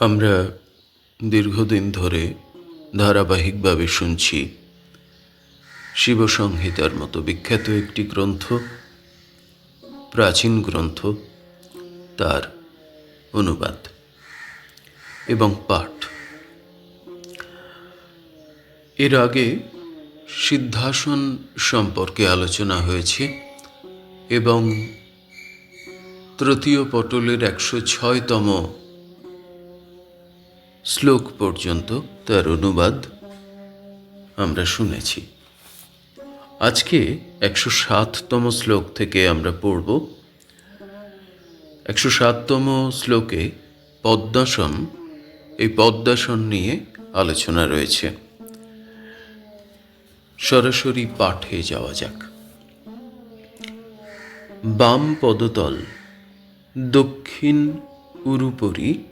আমরা দীর্ঘদিন ধরে ধারাবাহিকভাবে শুনছি শিবসংহিতার মতো বিখ্যাত একটি গ্রন্থ, প্রাচীন গ্রন্থ, তার অনুবাদ এবং পাঠ। এর আগে সিদ্ধাসন সম্পর্কে আলোচনা হয়েছে এবং তৃতীয় পটলের একশো ছয়তম শ্লোক পর্যন্ত তার অনুবাদ আমরা শুনেছি। আজকে একশো সাততম শ্লোক থেকে আমরা পড়ব। একশো সাততম শ্লোকে পদ্মাসন, এই পদ্মাসন নিয়ে আলোচনা রয়েছে। সরাসরি পাঠে যাওয়া যাক। বাম পদতল দক্ষিণ উরুপরি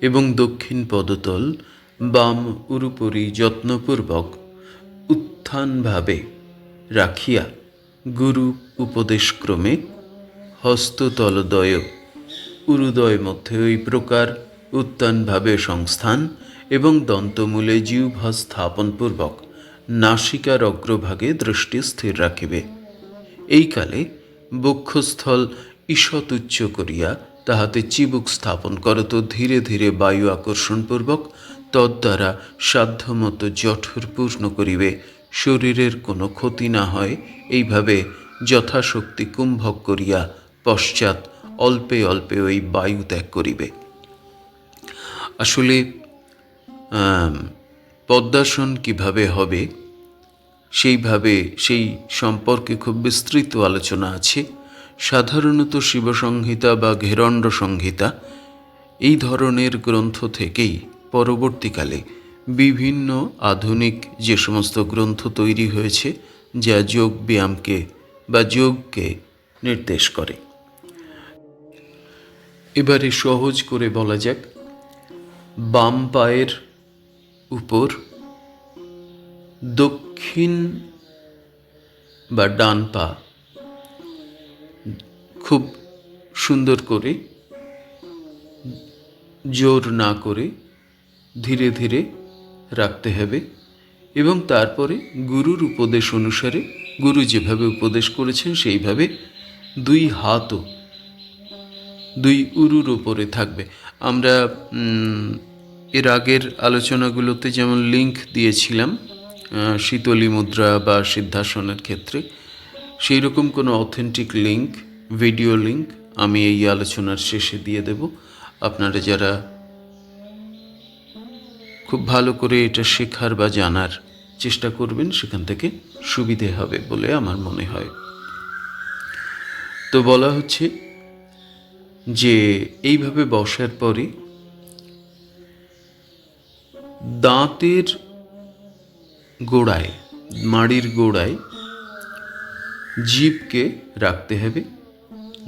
এবং দক্ষিণ পদতল বাম উরুপরি যত্নপূর্বক উত্থানভাবে রাখিয়া গুরু উপদেশক্রমে হস্ততলদয় উরুদয় মধ্যে ওই প্রকার উত্থানভাবে সংস্থান এবং দন্তমূলে জিহ্বা স্থাপনপূর্বক নাসিকার অগ্রভাগে দৃষ্টি স্থির রাখিবে। এই কালে বক্ষস্থল ঈষৎ উচ্চ করিয়া তাহাতে চিবুক স্থাপন করত ধীরে ধীরে বায়ু আকর্ষণপূর্বক তদ্বারা সাধ্যমতো জঠর পূর্ণ করিবে। শরীরের কোনো ক্ষতি না হয়, এইভাবে যথাশক্তি কুম্ভক করিয়া পশ্চাৎ অল্পে অল্পে ওই বায়ু ত্যাগ করিবে। আসলে পদ্মাসন কীভাবে হবে, সেইভাবে সেই সম্পর্কে খুব বিস্তৃত আলোচনা আছে। সাধারণত শিবসংহিতা বা ঘেরণ্ড সংহিতা এই ধরনের গ্রন্থ থেকেই পরবর্তীকালে বিভিন্ন আধুনিক যে সমস্ত গ্রন্থ তৈরি হয়েছে, যা যোগ ব্যায়ামকে বা যোগকে নির্দেশ করে। এবারে সহজ করে বলা যাক। বাম পায়ের উপর দক্ষিণ বা ডান পা খুব সুন্দর করে জোর না করে ধীরে ধীরে রাখতে হবে এবং তারপরে গুরুর উপদেশ অনুসারে, গুরু যেভাবে উপদেশ করেছেন সেইভাবে দুই হাতও, দুই উরুর ওপরে থাকবে। আমরা এর আগের আলোচনাগুলোতে যেমন লিঙ্ক দিয়েছিলাম শীতলী মুদ্রা বা সিদ্ধাসনের ক্ষেত্রে সেই রকম কোনো অথেন্টিক লিংক ভিডিও লিংক আমি এই আলোচনার শেষে দিয়ে দেব। আপনারা যারা খুব ভালো করে এটা শেখার বা জানার চেষ্টা করবেন, সেখান থেকে সুবিধে হবে বলে আমার মনে হয়। তো বলা হচ্ছে যে, এইভাবে বসার পরে দাঁতের গোড়ায়, মাড়ির গোড়ায় জিভকে রাখতে হবে।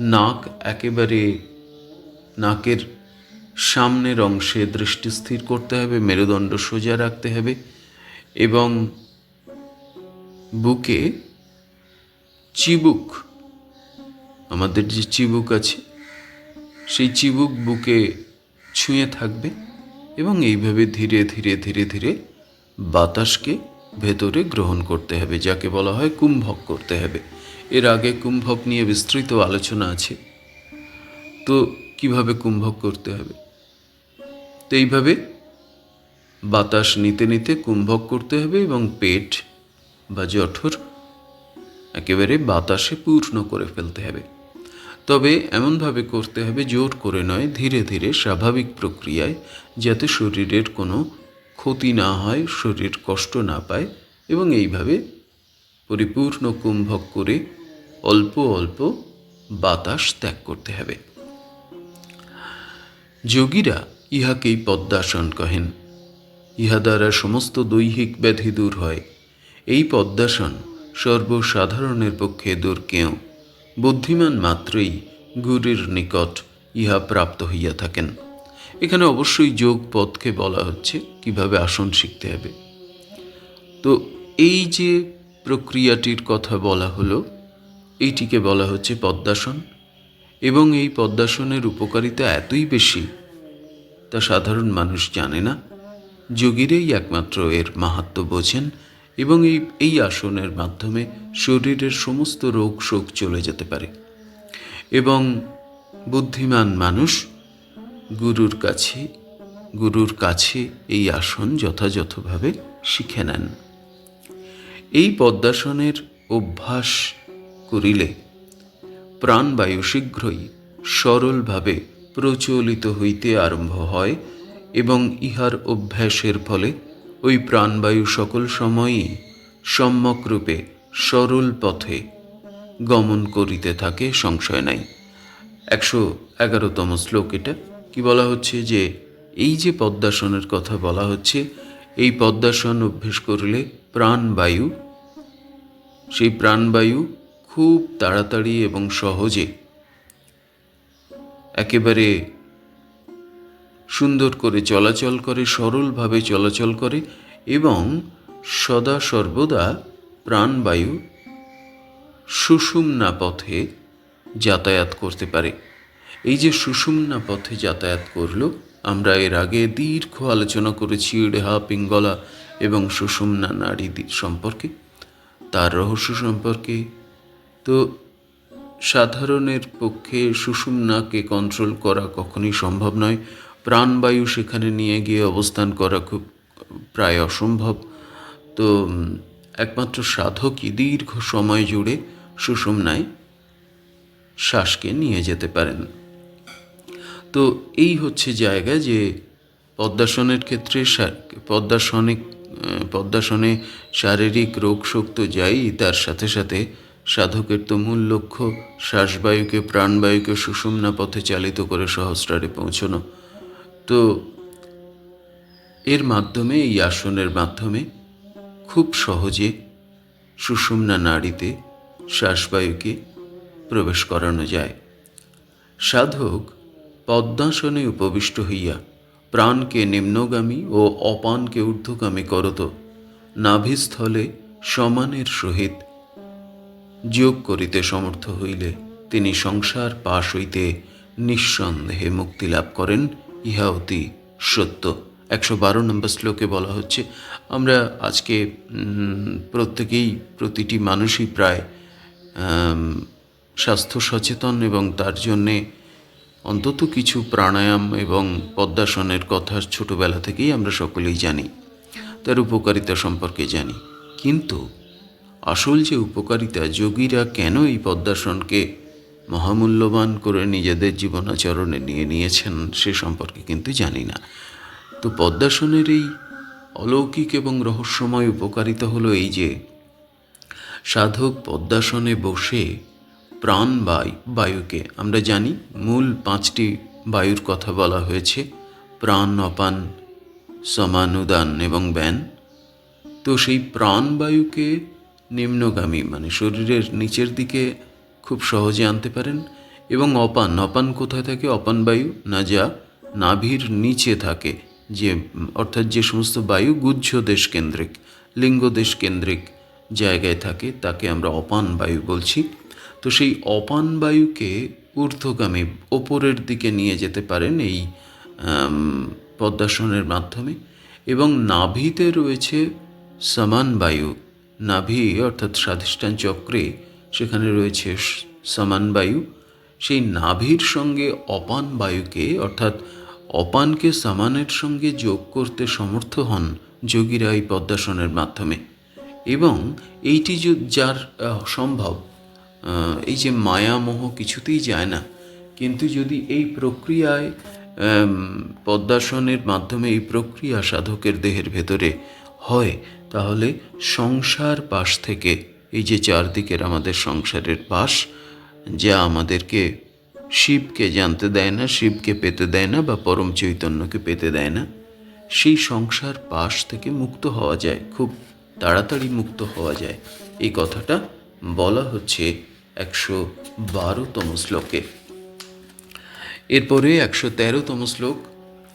নাক একেবারে নাকের সামনের অংশে দৃষ্টি স্থির করতে হবে, মেরুদণ্ড সোজা রাখতে হবে এবং বুকে চিবুক, আমাদের যে চিবুক আছে, সেই চিবুক বুকে ছুঁয়ে থাকবে এবং এইভাবে ধীরে ধীরে ধীরে ধীরে বাতাসকে ভেতরে গ্রহণ করতে হবে, যাকে বলা হয় কুম্ভক করতে হবে। এর আগে কুম্ভক নিয়ে বিস্তৃত আলোচনা আছে। তো কীভাবে কুম্ভক করতে হবে? তো এইভাবে বাতাস নিতে নিতে কুম্ভক করতে হবে এবং পেট বা জঠর একেবারে বাতাসে পূর্ণ করে ফেলতে হবে। তবে এমনভাবে করতে হবে জোর করে নয়, ধীরে ধীরে স্বাভাবিক প্রক্রিয়ায় যাতে শরীরের কোনো ক্ষতি না হয়, শরীর কষ্ট না পায় এবং এইভাবে পরিপূর্ণ কুম্ভক করে অল্প অল্প বাতাস ত্যাগ করতে হবে। যোগীরা ইহাকেই পদ্মাসন কহেন, ইহা দ্বারা সমস্ত দৈহিক ব্যাধি দূর হয়। এই পদ্মাসন সর্বসাধারণের পক্ষে দূর কেউ, বুদ্ধিমান মাত্রই গুরুর নিকট ইহা প্রাপ্ত হইয়া থাকেন। এখানে অবশ্যই যোগ পদকে বলা হচ্ছে, কীভাবে আসন শিখতে হবে। তো এই যে প্রক্রিয়াটির কথা বলা হলো এইটিকে বলা হচ্ছে পদ্মাসন এবং এই পদ্মাসনের উপকারিতা এতই বেশি তা সাধারণ মানুষ জানে না। যোগীরাই একমাত্র এর মাহাত্ম বোঝেন এবং এই এই আসনের মাধ্যমে শরীরের সমস্ত রোগ শোক চলে যেতে পারে এবং বুদ্ধিমান মানুষ গুরুর কাছে গুরুর কাছে এই আসন যথাযথভাবে শিখে নেন। এই পদ্মাসনের অভ্যাস করিলে প্রাণবায়ু শীঘ্রই সরলভাবে প্রচলিত হইতে আরম্ভ হয় এবং ইহার অভ্যাসের ফলে ওই প্রাণবায়ু সকল সময়ই সম্যকরূপে সরল পথে গমন করিতে থাকে, সংশয় নাই। একশো এগারোতম শ্লোক এটা। কি বলা হচ্ছে যে, এই যে পদ্মাসনের কথা বলা হচ্ছে, এই পদ্মাসন অভ্যেস করলে প্রাণবায়ু, সেই প্রাণবায়ু খুব তাড়াতাড়ি এবং সহজে একেবারে সুন্দর করে চলাচল করে, সরলভাবে চলাচল করে এবং সদা সর্বদা প্রাণবায়ু সুষুম্না পথে যাতায়াত করতে পারে। এই যে সুষুম্না পথে যাতায়াত করল, আমরা এর আগে দীর্ঘ আলোচনা করেছি রেহা, পিঙ্গলা এবং সুষুম্না নারী সম্পর্কে। তার রহস্য সম্পর্কে তো সাধারণের পক্ষে সুষুম্নাকে কন্ট্রোল করা কখনই সম্ভব নয়। প্রাণবায়ু সেখানে নিয়ে গিয়ে অবস্থান করা খুব প্রায় অসম্ভব। তো একমাত্র সাধকই দীর্ঘ সময় জুড়ে সুষুম্নায় শ্বাসকে নিয়ে যেতে পারেন। তো এই হচ্ছে জায়গা যে পদ্মাসনের ক্ষেত্রে পদ্মাসনে পদ্মাসনে শারীরিক রোগ শোক তো যাই তার সাথে সাথে সাধকের তো মূল লক্ষ্য শ্বাসবায়ুকে, প্রাণবায়ুকে সুষুম্না পথে চালিত করে সহস্রারে পৌঁছানো। তো এর মাধ্যমে, এই আসনের মাধ্যমে খুব সহজে সুষুম্না নাড়িতে শ্বাসবায়ুকে প্রবেশ করানো যায়। সাধক পদ্মাসনে উপবিষ্ট হইয়া প্রাণকে নিম্নগামী ও অপানকে ঊর্ধ্বগামী করত। নাভিস্থলে সমানের সহিত যোগ করিতে সমর্থ হইলে তিনি সংসার পাশ হইতে নিঃসন্দেহে মুক্তি লাভ করেন। ইহা অতি সত্য। একশো বারো নম্বর শ্লোকে বলা হচ্ছে, আমরা আজকে প্রত্যেকেই প্রতিটি মানুষই প্রায় স্বাস্থ্য সচেতন এবং তার জন্যে অন্তত কিছু প্রাণায়াম এবং পদ্মাসনের কথা ছোটবেলা থেকেই আমরা সকলেই জানি, তার উপকারিতা সম্পর্কে জানি। কিন্তু আসল যে উপকারিতা যোগীরা কেন এই পদ্মাসনকে মহামূল্যবান করে নিজেদের জীবনাচরণে নিয়ে নিয়েছেন সে সম্পর্কে কিন্তু জানি না। তো পদ্মাসনের এই অলৌকিক এবং রহস্যময় উপকারিতা হলো এই যে, সাধক পদ্মাসনে বসে প্রাণ বায়ু, বায়ুকে, আমরা জানি মূল পাঁচটি বায়ুর কথা বলা হয়েছে, প্রাণ, অপান, সমানুদান এবং ব্যান। তো সেই প্রাণবায়ুকে নিম্নগামী মানে শরীরের নিচের দিকে খুব সহজে আনতে পারেন এবং অপান অপান কোথায় থাকে? অপান বায়ু, না যা নাভির নিচে থাকে, যে, অর্থাৎ যে সমস্ত বায়ু গুজ্জ দেশ কেন্দ্রিক, লিঙ্গ দেশ কেন্দ্রিক জায়গায় থাকে, তাকে আমরা অপান বায়ু বলছি। তো সেই অপান বায়ুকে ঊর্ধ্বগামী, ওপরের দিকে নিয়ে যেতে পারেন এই পদ্মাসনের মাধ্যমে এবং নাভিতে রয়েছে সমান বায়ু নাভি অর্থাৎ স্বাধিষ্ঠান চক্রে সেখানে রয়েছে সমান বায়ু। সেই নাভির সঙ্গে অপান বায়ুকে অর্থাৎ অপানকে সমানের সঙ্গে যোগ করতে সমর্থ হন যোগীরা এই পদ্মাসনের মাধ্যমে। এবং এইটি যার সম্ভব এই যে মায়ামোহ কিছুতেই যায় না। কিন্তু যদি এই প্রক্রিয়ায় পদ্মাসনের মাধ্যমে এই প্রক্রিয়া সাধকের দেহের ভেতরে হয় তাহলে সংসার পাশ থেকে, এই যে চারদিকের আমাদের সংসারের পাশ, যা আমাদেরকে শিবকে জানতে দেয় না, শিবকে পেতে দেয় না, বা পরম চৈতন্যকে পেতে দেয় না, সেই সংসার পাশ থেকে মুক্ত হওয়া যায়, খুব তাড়াতাড়ি মুক্ত হওয়া যায়। এই কথাটা বলা হচ্ছে একশো বারোতম শ্লোকে। এরপরে একশো তেরোতম শ্লোক,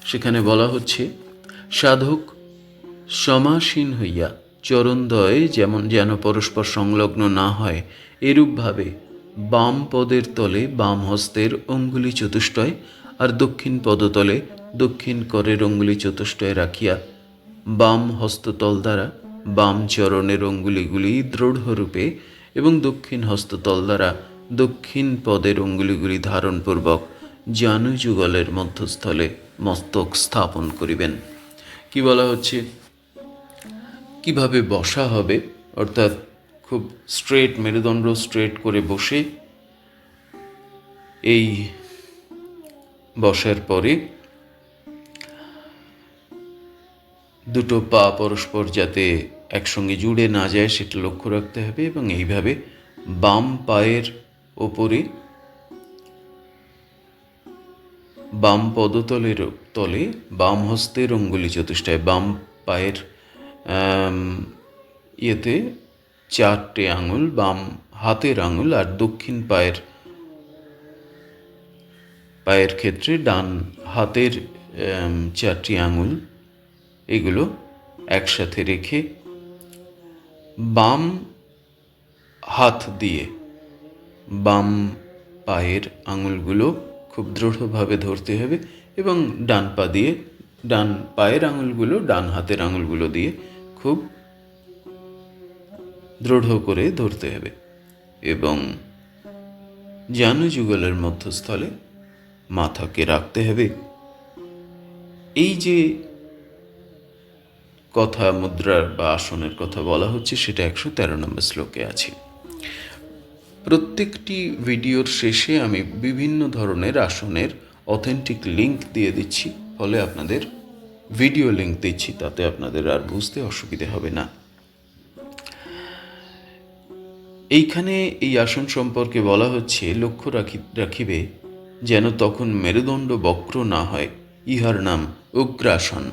সেখানে বলা হচ্ছে, সাধক সমাসীন হইয়া চরণদ্বয় যেমন যেন পরস্পর সংলগ্ন না হয়, এরূপভাবে বাম পদের তলে বাম হস্তের অঙ্গুলি চতুষ্টয় আর দক্ষিণ পদতলে দক্ষিণ করের অঙ্গুলি চতুষ্টয় রাখিয়া বাম হস্ততল দ্বারা বাম চরণের অঙ্গুলিগুলি দৃঢ়রূপে এবং দক্ষিণ হস্ততল দ্বারা দক্ষিণ পদের অঙ্গুলিগুলি ধারণপূর্বক জানু যুগলের মধ্যস্থলে মস্তক স্থাপন করিবেন। কি বলা হচ্ছে? কীভাবে বসা হবে? অর্থাৎ খুব স্ট্রেট মেরুদণ্ড স্ট্রেট করে বসে এই বসার পরে দুটো পা পরস্পর যাতে একসঙ্গে জুড়ে না যায় সেটা লক্ষ্য রাখতে হবে এবং এইভাবে বাম পায়ের ওপরে বাম পদতলের তলে বাম হস্তের অঙ্গুলি চতুষ্টায় বাম পায়ের ইয়েতে চারটে আঙুল, বাম হাতের আঙুল আর দক্ষিণ পায়ের পায়ের ক্ষেত্রে ডান হাতের চারটি আঙুল। এগুলো একসাথে রেখে বাম হাত দিয়ে বাম পায়ের আঙুলগুলো খুব দৃঢ়ভাবে ধরতে হবে এবং ডান পা দিয়ে, ডান পায়ের আঙুলগুলো, ডান হাতের আঙুলগুলো দিয়ে খুব দৃঢ় করে ধরতে হবে এবং যুগলের মধ্যস্থলে মাথাকে রাখতে হবে। এই যে কথা মুদ্রার বা আসনের কথা বলা হচ্ছে, সেটা একশো তেরো নম্বর শ্লোকে আছে। প্রত্যেকটি ভিডিওর শেষে আমি বিভিন্ন ধরনের আসনের অথেন্টিক লিংক দিয়ে দিচ্ছি, ফলে আপনাদের ভিডিও লিংক দিচ্ছি, তাতে আপনাদের আর বুঝতে অসুবিধে হবে না। এইখানে এই আসন সম্পর্কে বলা হচ্ছে, লক্ষ্য রাখি রাখিবে যেন তখন মেরুদণ্ড বক্র না হয়, ইহার নাম উগ্রাসন।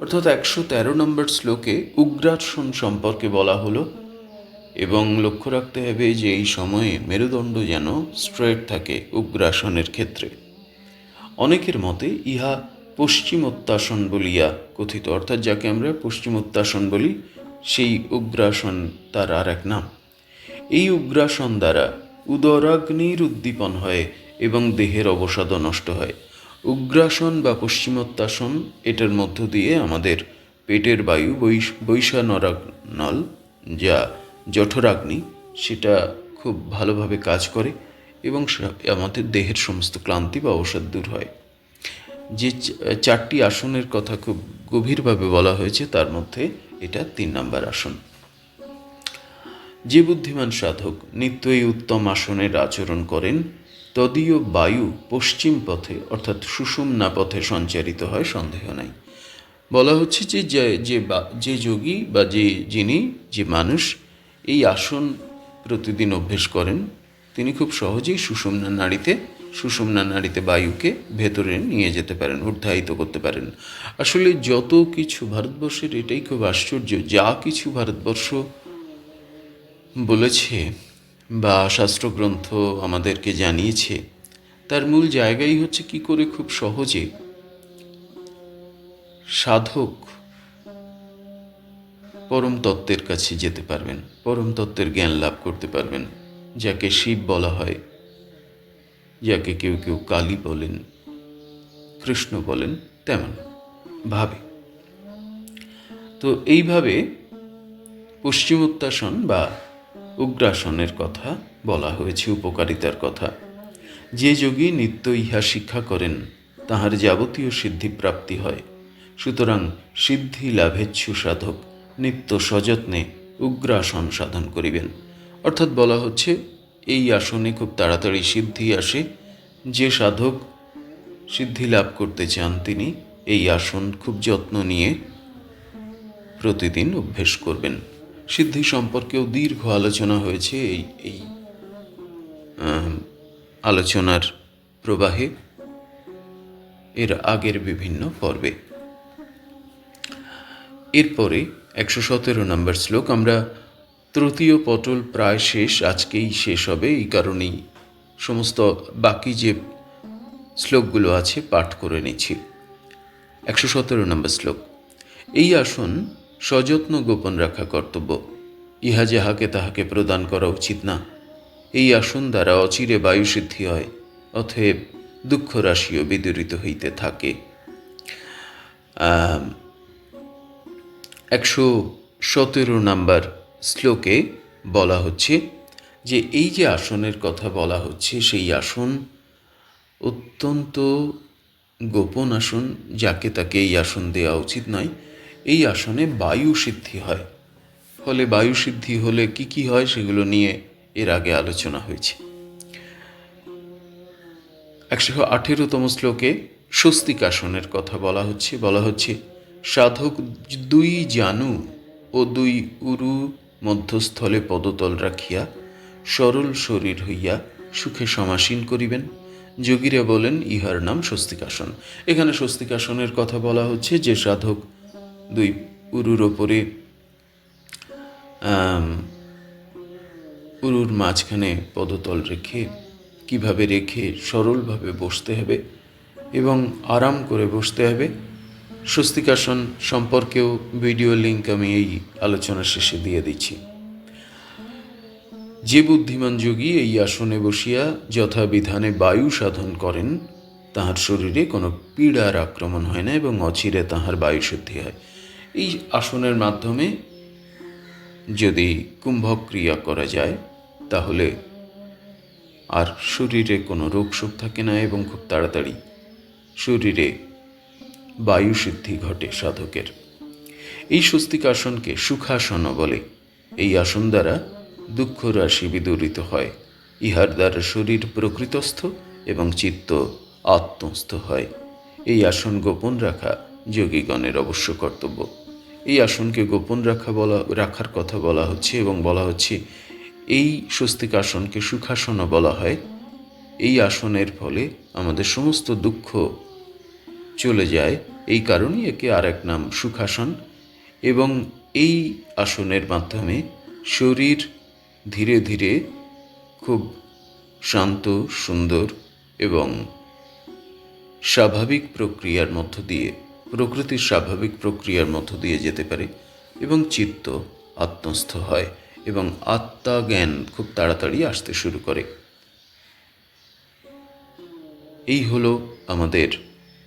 অর্থাৎ একশো তেরো নম্বর শ্লোকে উগ্রাসন সম্পর্কে বলা হলো, এবং লক্ষ্য রাখতে হবে যে এই সময়ে মেরুদণ্ড যেন স্ট্রেট থাকে উগ্রাসনের ক্ষেত্রে। অনেকের মতে ইহা পশ্চিমোত্তাসন বলিয়া কথিত। অর্থাৎ যাকে আমরা পশ্চিমোত্তাসন বলি, সেই উগ্রাসন তার আর এক নাম। এই উগ্রাসন দ্বারা উদরাগ্নির উদ্দীপন হয় এবং দেহের অবসাদ নষ্ট হয়। উগ্রাসন বা পশ্চিমোত্তাসন, এটার মধ্য দিয়ে আমাদের পেটের বায়ু, বৈশ, বৈশানরাগ্নল, যা জঠরাগ্নি, সেটা খুব ভালোভাবে কাজ করে এবং আমাদের দেহের সমস্ত ক্লান্তি বা অবসাদ দূর হয়। যে চারটি আসনের কথা খুব গভীরভাবে বলা হয়েছে, তার মধ্যে এটা তিন নম্বর আসন। যে বুদ্ধিমান সাধক নিত্যই উত্তম আসনের আচরণ করেন, তদীয় বায়ু পশ্চিম পথে, অর্থাৎ সুষুম্না পথে সঞ্চারিত হয়, সন্দেহ নাই। বলা হচ্ছে যে, যে- যে যোগী বা যে যিনি, যে মানুষ এই আসন প্রতিদিন অভ্যেস করেন, তিনি খুব সহজেই সুষুম্না নাড়িতে সুষুম্না নাড়িতে বায়ুকে ভেতরে নিয়ে যেতে পারেন উদ্ধায়িত করতে পারেন। আসলে যত কিছু ভারতবর্ষের, এটাই খুব আশ্চর্য, যা কিছু ভারতবর্ষ বলেছে বা শাস্ত্রগ্রন্থ আমাদেরকে জানিয়েছে, তার মূল জায়গাই হচ্ছে কি করে খুব সহজে সাধক পরম তত্ত্বের কাছে যেতে পারবেন, পরম তত্ত্বের জ্ঞান লাভ করতে পারবেন, যাকে শিব বলা হয়। যাকে কেউ কেউ কালী বলেন, কৃষ্ণ বলেন, তেমন ভাবে। তো এইভাবে পশ্চিমোত্তাসন বা উগ্রাসনের কথা বলা হয়েছে, উপকারিতার কথা। যে যোগী নিত্য ইহা শিক্ষা করেন, তাহার যাবতীয় সিদ্ধি প্রাপ্তি হয়। সুতরাং সিদ্ধি লাভেচ্ছু সাধক নিত্য সযত্নে উগ্রাসন সাধন করিবেন। অর্থাৎ বলা হচ্ছে এই আসনে খুব তাড়াতাড়ি সিদ্ধি আসে। যে সাধক সিদ্ধি লাভ করতে চান তিনি এই আসন খুব যত্ন নিয়ে প্রতিদিন অভ্যেস করবেন। সিদ্ধি সম্পর্কেও দীর্ঘ আলোচনা হয়েছে এই এই আলোচনার প্রবাহে। এর আগের বিভিন্ন পর্বে। এরপরে একশো সতেরো নম্বর শ্লোক আমরা তৃতীয় পটল প্রায় শেষ, আজকেই শেষ হবে এই কারণেই। সমস্ত বাকি যে শ্লোকগুলো আছে, পাঠ করে নিচ্ছি। একশো সতেরো নম্বর শ্লোক। এই আসন সযত্ন গোপন রাখা কর্তব্য। ইহা যাহাকে তাহাকে প্রদান করা উচিত না। এই আসন দ্বারা অচিরে বায়ুসিদ্ধি হয়, অতএব দুঃখ রাশিও বিদরিত হইতে থাকে। একশো সতেরো নাম্বার শ্লোকে বলা হচ্ছে যে এই যে আসনের কথা বলা হচ্ছে, সেই আসন অত্যন্ত গোপন আসন, যাকে তাকে এই আসন দেওয়া উচিত নয়। এই আসনে বায়ু সিদ্ধি হয়। ফলে বায়ু সিদ্ধি হলে কি কি হয় সেগুলো নিয়ে এর আগে আলোচনা হয়েছে। একশো আঠেরোতম শ্লোকে স্বস্তিক আসনের কথা বলা হচ্ছে। বলা হচ্ছে, সাধক দুই জানু ও দুই উরু মধ্যস্থলে পদতল রাখিয়া সরল শরীর হইয়া সুখে সমাসীন করিবেন। যোগীরা বলেন, ইহার নাম স্বস্তিকাসন। এখানে স্বস্তিকাসনের কথা বলা হচ্ছে যে সাধক দুই উরুর ওপরে উরুর মাঝখানে পদতল রেখে কীভাবে রেখে সরলভাবে বসতে হবে এবং আরাম করে বসতে হবে স্বস্তিকাসন সম্পর্কেও ভিডিও লিঙ্ক আমি এই আলোচনা শেষে দিয়ে দিচ্ছি। যে বুদ্ধিমান যোগী এই আসনে বসিয়া যথাবিধানে বায়ু সাধন করেন, তাহার শরীরে কোনো পীড়ার আক্রমণ হয় না এবং অচিরে তাহার বায়ু শুদ্ধি হয়। এই আসনের মাধ্যমে যদি কুম্ভক ক্রিয়া করা যায়, তাহলে আর শরীরে কোনো রোগ শোক থাকে না এবং খুব তাড়াতাড়ি শরীরে বায়ু সিদ্ধি ঘটে সাধকের। এই স্বস্তিক আসনকে সুখাসনও বলে। এই আসন দ্বারা দুঃখ রাশি বিদূরিত হয়। ইহার দ্বারা শরীর প্রকৃতস্থ এবং চিত্ত আত্মস্থ হয়। এই আসন গোপন রাখা যোগীগণের অবশ্য কর্তব্য। এই আসনকে গোপন রাখা বলা, রাখার কথা বলা হচ্ছে এবং বলা হচ্ছে, এই স্বস্তিক আসনকে সুখাসনও বলা হয়। এই আসনের ফলে আমাদের সমস্ত দুঃখ চলে যায়। এই কারণেই একে আর এক নাম সুখাসন এবং এই আসনের মাধ্যমে শরীর ধীরে ধীরে খুব শান্ত, সুন্দর এবং স্বাভাবিক প্রক্রিয়ার মধ্য দিয়ে, প্রকৃতির স্বাভাবিক প্রক্রিয়ার মধ্য দিয়ে যেতে পারে এবং চিত্ত আত্মস্থ হয় এবং আত্মা জ্ঞান খুব তাড়াতাড়ি আসতে শুরু করে। এই হলো আমাদের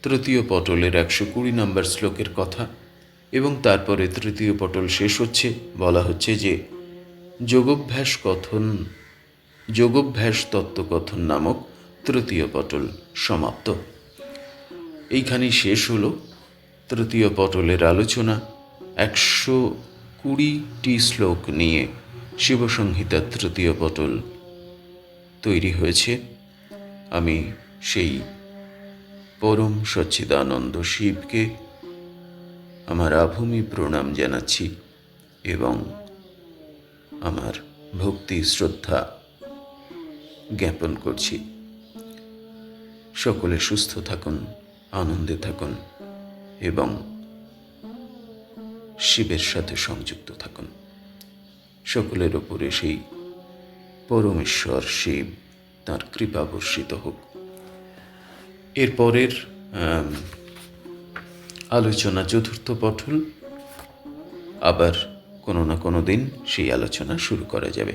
তৃতীয় পটলের একশো কুড়ি নম্বর শ্লোকের কথা, এবং তারপরে তৃতীয় পটল শেষ হচ্ছে, বলা হচ্ছে যে, যোগাভ্যাস কথন, যোগাভ্যাস তত্ত্বকথন নামক তৃতীয় পটল সমাপ্ত। এইখানেই শেষ হলো তৃতীয় পটলের আলোচনা। একশো কুড়িটি শ্লোক নিয়ে শিবসংহিতার তৃতীয় পটল তৈরি হয়েছে। আমি সেই পরম সচ্চিদানন্দ শিবকে আমার আভূমি প্রণাম জানাচ্ছি এবং আমার ভক্তি শ্রদ্ধা জ্ঞাপন করছি। সকলে সুস্থ থাকুন, আনন্দে থাকুন এবং শিবের সাথে সংযুক্ত থাকুন। সকলের ওপরে সেই পরমেশ্বর শিব তার কৃপা বর্ষিত হোক। এরপরের আলোচনা চতুর্থ পটল আবার কোনো না কোনো দিন সেই আলোচনা শুরু করা যাবে।